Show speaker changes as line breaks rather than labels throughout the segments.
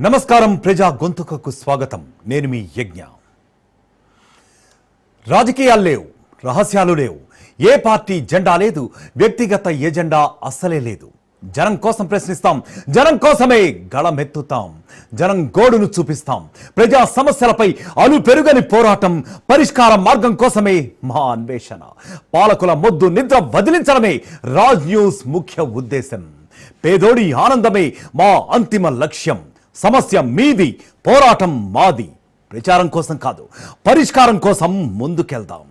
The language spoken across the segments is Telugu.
నమస్కారం ప్రజా గొంతుకకు స్వాగతం. నేను మీ యజ్ఞ. రాజకీయాలు లేవు రహస్యాలు లేవు. ఏ పార్టీ జెండా లేదు వ్యక్తిగత ఎజెండా అస్సలే లేదు. జనం కోసం ప్రశ్నిస్తాం జనం కోసమే గళమెత్తుతాం జనం గోడును చూపిస్తాం. ప్రజా సమస్యలపై అలు పెరుగని పోరాటం పరిష్కార మార్గం కోసమే మా అన్వేషణ. పాలకుల మొద్దు నిద్ర వదిలించడమే రాజ్ న్యూస్ ముఖ్య ఉద్దేశం. పేదోడి ఆనందమే మా అంతిమ లక్ష్యం. సమస్య మీది పోరాటం మాది. ప్రచారం కోసం కాదు పరిష్కారం కోసం ముందుకెళ్దాం.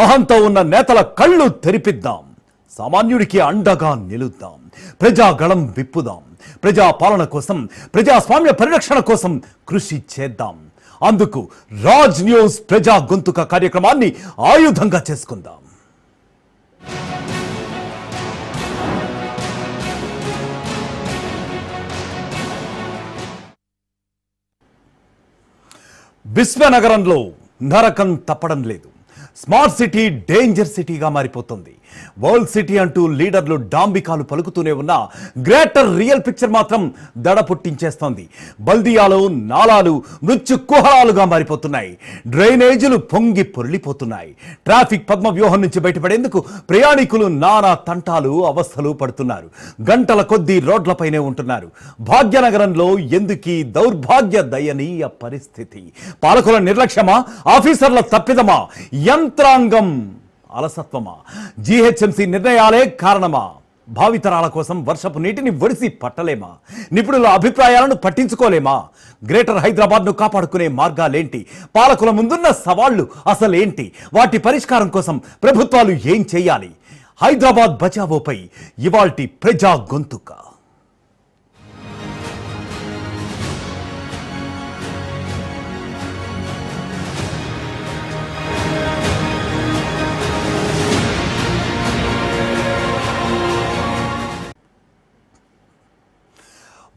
అహంతో ఉన్న నేతల కళ్ళు తెరిపిద్దాం. సామాన్యుడికి అండగా నిలుద్దాం. ప్రజాగళం విప్పుదాం. ప్రజా పాలన కోసం ప్రజాస్వామ్య పరిరక్షణ కోసం కృషి చేద్దాం. అందుకు రాజ్ న్యూస్ ప్రజా గొంతుక కార్యక్రమాన్ని ఆయుధంగా చేసుకుందాం. విశ్వనగరంలో నరకం తప్పడం లేదు. స్మార్ట్ సిటీ డేంజర్ సిటీగా మారిపోతుంది. వరల్డ్ సిటీ అంటూ లీడర్లు డాంబికాలు పలుకుతూనే ఉన్న గ్రేటర్ రియల్ పిక్చర్ మాత్రం దడ పుట్టించేస్తోంది. బల్దియాలు నాలాలు మృత్యు కుహరాలుగా మారిపోతున్నాయి. డ్రైనేజీలు పొంగి పొరలిపోతున్నాయి. ట్రాఫిక్ పద్మ వ్యూహం నుంచి బయటపడేందుకు ప్రయాణికులు నానా తంటాలు అవస్థలు పడుతున్నారు. గంటల కొద్దీ రోడ్లపైనే ఉంటున్నారు. భాగ్యనగరంలో ఎందుకీ దౌర్భాగ్య దయనీయ పరిస్థితి? పాలకుల నిర్లక్ష్యమా? ఆఫీసర్ల తప్పిదమా? యంత్రాంగం అలసత్వమా? జీహెచ్ఎంసీ నిర్ణయాలే కారణమా? భావితరాల కోసం వర్షపు నీటిని ఒడిసి పట్టలేమా? నిపుణుల అభిప్రాయాలను పట్టించుకోలేమా? గ్రేటర్ హైదరాబాద్ను కాపాడుకునే మార్గాలేంటి? పాలకుల ముందున్న సవాళ్ళు అసలేంటి? వాటి పరిష్కారం కోసం ప్రభుత్వాలు ఏం చేయాలి? హైదరాబాద్ బచావోపై ఇవాల్టి ప్రజా గొంతుక.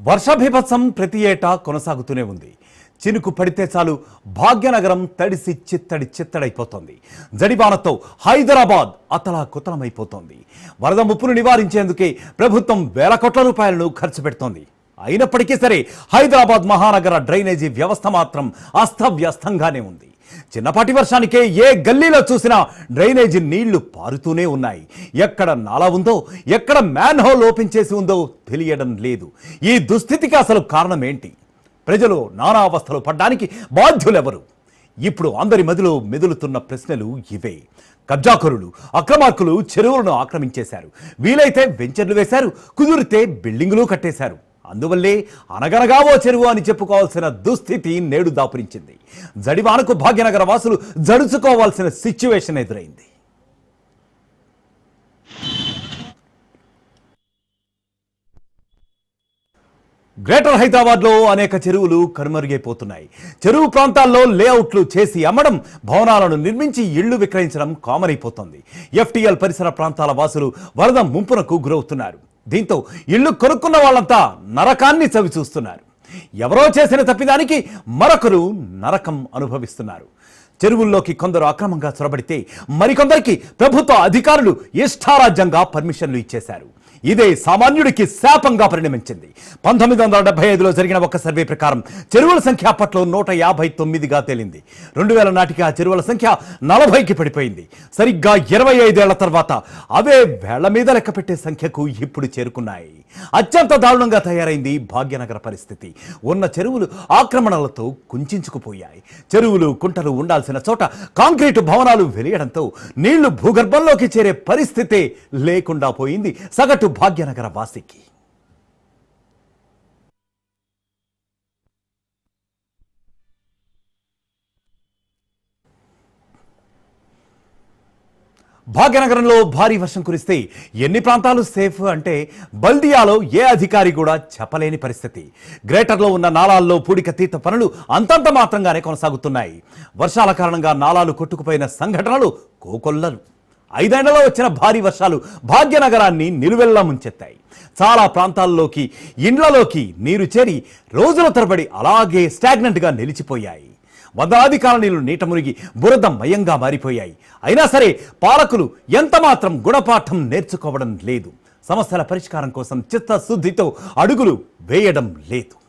వర్షాభిభత్సం ప్రతి ఏటా కొనసాగుతూనే ఉంది. చినుకు పడితే చాలు భాగ్యనగరం తడిసి చిత్తడి చిత్తడైపోతోంది. జడివానతో హైదరాబాద్ అతలా కుతలమైపోతోంది వరద ముప్పును నివారించేందుకే ప్రభుత్వం వేల కోట్ల రూపాయలను ఖర్చు పెడుతోంది. అయినప్పటికీ సరే హైదరాబాద్ మహానగర డ్రైనేజీ వ్యవస్థ మాత్రం అస్తవ్యస్తంగానే ఉంది. చిన్నపాటి వర్షానికే ఏ గల్లీలో చూసినా డ్రైనేజీ నీళ్ళు పారుతూనే ఉన్నాయి. ఎక్కడ నాలా ఉందో ఎక్కడ మ్యాన్ హోల్ ఓపెన్ చేసి ఉందో తెలియడం లేదు. ఈ దుస్థితికి అసలు కారణం ఏంటి ప్రజలు నానా అవస్థలు పడ్డానికి బాధ్యులెవరు? ఇప్పుడు అందరి మదిలో మెదులుతున్న ప్రశ్నలు ఇవే. కబ్జాకరులు అక్రమార్కులు చెరువులను ఆక్రమించేశారు. వీలైతే వెంచర్లు వేశారు కుదిరితే బిల్డింగులు కట్టేశారు. అందువల్లే అనగనగా ఓ చెరువు అని చెప్పుకోవాల్సిన దుస్థితి నేడు దాపురించింది. జడివానకు భాగ్యనగర వాసులు జడుచుకోవాల్సిన సిచ్యువేషన్ ఎదురైంది. గ్రేటర్ హైదరాబాద్లో అనేక చెరువులు కనుమరుగైపోతున్నాయి. చెరువు ప్రాంతాల్లో లేఅవుట్లు చేసి అమ్మడం భవనాలను నిర్మించి ఇళ్ళు విక్రయించడం కామన్ అయిపోతుంది. ఎఫ్టీఎల్ పరిసర ప్రాంతాల వాసులు వరద ముంపునకు గురవుతున్నారు. దీంతో ఇల్లు కొనుక్కున్న వాళ్ళంతా నరకాన్ని చవి చూస్తున్నారు. ఎవరో చేసిన తప్పిదానికి మరొకరు నరకం అనుభవిస్తున్నారు. చెరువుల్లోకి కొందరు అక్రమంగా చొరబడితే మరికొందరికి ప్రభుత్వ అధికారులు ఇష్టారాజ్యంగా పర్మిషన్లు ఇచ్చేశారు. ఇదే సామాన్యుడికి శాపంగా పరిణమించింది. పంతొమ్మిది వందల డెబ్బై ఐదులో జరిగిన ఒక సర్వే ప్రకారం చెరువుల సంఖ్య అప్పట్లో నూట యాభై తొమ్మిదిగా తేలింది. రెండు వేల నాటికి ఆ చెరువుల సంఖ్య నలభైకి పడిపోయింది. సరిగ్గా ఇరవై ఐదేళ్ళ తర్వాత అవే వేళ్ళ మీద లెక్క పెట్టే సంఖ్యకు ఇప్పుడు చేరుకున్నాయి. అత్యంత దారుణంగా తయారైంది భాగ్యనగర పరిస్థితి. ఉన్న చెరువులు ఆక్రమణలతో కుంచుకుపోయాయి చెరువులు కుంటలు ఉండాల్సిన చోట కాంక్రీటు భవనాలు వెలియడంతో నీళ్ళు భూగర్భంలోకి చేరే పరిస్థితే లేకుండా పోయింది. సగటు భాగ్యనగర వాసికి. భాగ్యనగరంలో భారీ వర్షం కురిస్తే ఎన్ని ప్రాంతాలు సేఫ్ అంటే బల్దియాలో ఏ అధికారి కూడా చెప్పలేని పరిస్థితి. గ్రేటర్లో ఉన్న నాలాల్లో పూడిక తీత పనులు అంతంత మాత్రంగానే కొనసాగుతున్నాయి. వర్షాల కారణంగా నాలాలు కొట్టుకుపోయిన సంఘటనలు కోకొల్లలు ఐదేళ్ళలో వచ్చిన భారీ వర్షాలు భాగ్యనగరాన్ని నిలువెల్లా ముంచెత్తాయి. చాలా ప్రాంతాల్లోకి ఇండ్లలోకి నీరు చేరి రోజుల తరబడి అలాగే స్టాగ్నెంట్గా నిలిచిపోయాయి. వందలాది కాలనీలు నీట మునిగి బురద మయంగా మారిపోయాయి. అయినా సరే పాలకులు ఎంతమాత్రం గుణపాఠం నేర్చుకోవడం లేదు. సమస్యల పరిష్కారం కోసం చిత్తశుద్ధితో అడుగులు వేయడం లేదు.